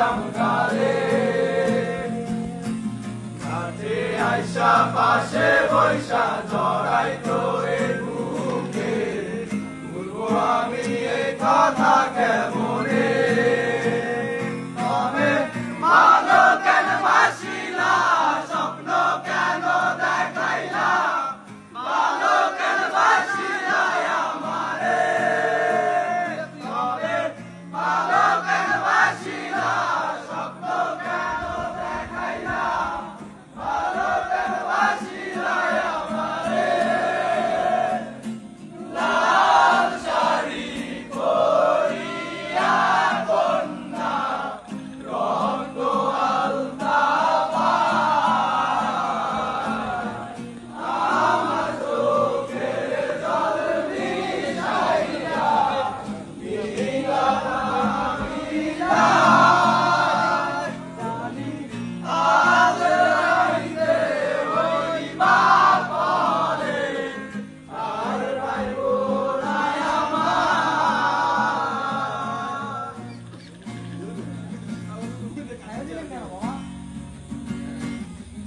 চমকারে কাছে আইসা পাশে বৈশা জড়াই তোরে বুকে। বলব আমি এই কথা কেমন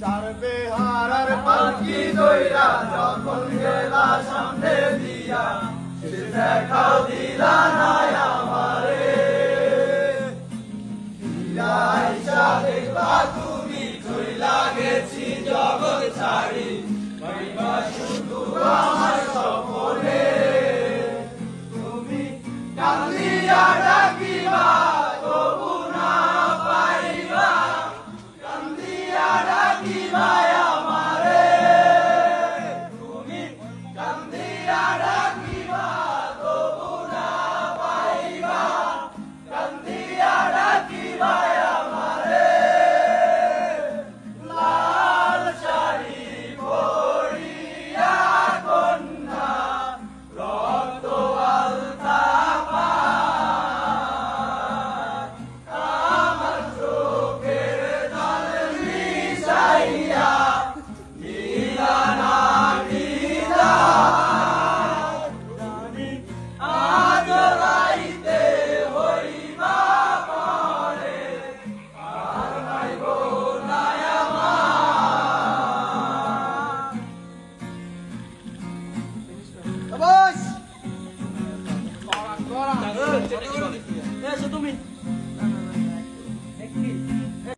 চার বেহারার পালকি দইরা যখন গেলা সামনে দিয়া, সে দেখাও দিলা না আমারে। দেখবা তুমি চইলা গেছি জগৎ ছাড়ি। Jadi.